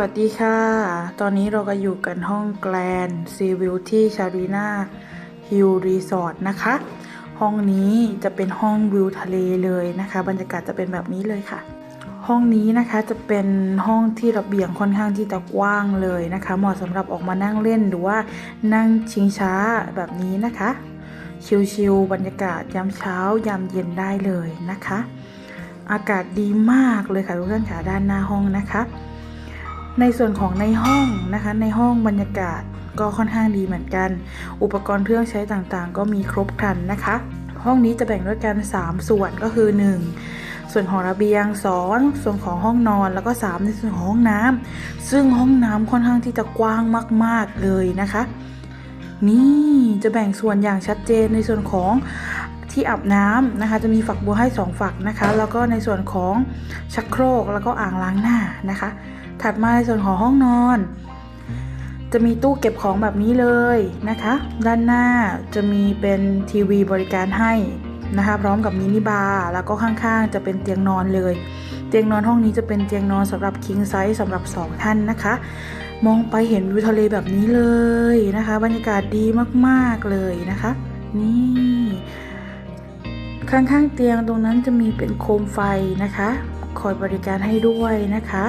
วัสดีค่ะ ตอนนี้เราก็อยู่กันห้องแกลนซีวิวที่ชารีนาฮิลรีสอร์ทนะคะ ห้องนี้จะเป็นห้องวิวทะเลเลยนะคะ บรรยากาศจะเป็นแบบนี้เลยค่ะ ห้องนี้นะคะจะเป็นห้องที่ระเบียงค่อนข้างที่จะกว้างเลยนะคะ เหมาะสำหรับออกมานั่งเล่นหรือว่านั่งชิงช้าแบบนี้นะคะ ชิลๆบรรยากาศยามเช้ายามเย็นได้เลยนะคะ อากาศดีมากเลยค่ะทุกท่านค่ะด้านหน้าห้องนะคะ ในส่วนของในห้องนะคะ ในห้องบรรยากาศก็ค่อนข้างดีเหมือนกัน อุปกรณ์เครื่องใช้ต่างๆ ก็มีครบครันนะคะ ห้องนี้จะแบ่งด้วยกัน 3 ส่วนก็คือ 1 ส่วนของระเบียง 2 ส่วนของห้องนอนแล้วก็ 3 ในส่วนของห้องน้ำซึ่งห้องน้ำค่อนข้างที่จะกว้างมาก ๆเลยนะคะ นี่จะแบ่งส่วนอย่างชัดเจนในส่วนของ ที่อาบน้ำนะคะ จะมีฝักบัวให้ 2 ฝักนะคะ แล้วก็ในส่วนของชักโครกแล้วก็อ่างล้างหน้านะคะ ถัดมาในส่วนของห้องนอน จะมีตู้เก็บของแบบนี้เลยนะคะ ด้านหน้าจะมีเป็นทีวีบริการให้นะคะ พร้อมกับมินิบาร์แล้วก็ข้างๆ จะเป็นเตียงนอนเลย เตียงนอนห้องนี้จะเป็นเตียงนอนสำหรับคิงไซส์สำหรับ 2 ท่านนะคะ มองไปเห็นวิวทะเลแบบนี้เลยนะคะ บรรยากาศดีมากๆเลยนะคะ นี่ ข้างๆเตียงตรงนั้นจะมีเป็นโคมไฟนะคะ คอยบริการให้ด้วยนะคะ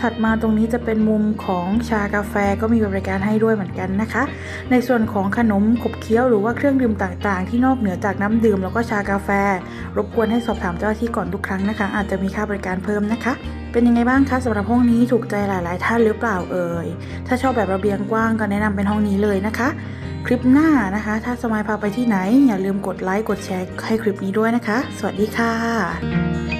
ถัดมาตรงนี้จะเป็นมุมของชากาแฟก็มีบริการให้ด้วยเหมือนกันนะคะ ในส่วนของขนมขบเคี้ยวหรือว่าเครื่องดื่มต่างๆ ที่นอกเหนือจากน้ำดื่มแล้วก็ชากาแฟ รบกวนให้สอบถามเจ้าหน้าที่ก่อนทุกครั้งนะคะ อาจจะมีค่าบริการเพิ่มนะคะ เป็นยังไงบ้างคะสำหรับห้องนี้ถูกใจหลาย ๆ ท่านหรือเปล่าเอ่ยถ้าชอบแบบระเบียงกว้างก็แนะนำเป็นห้องนี้เลยนะคะ คลิปหน้านะคะ ถ้าสมายพาไปที่ไหน อย่าลืมกดไลค์ กดแชร์ให้คลิปนี้ด้วยนะคะ สวัสดีค่ะ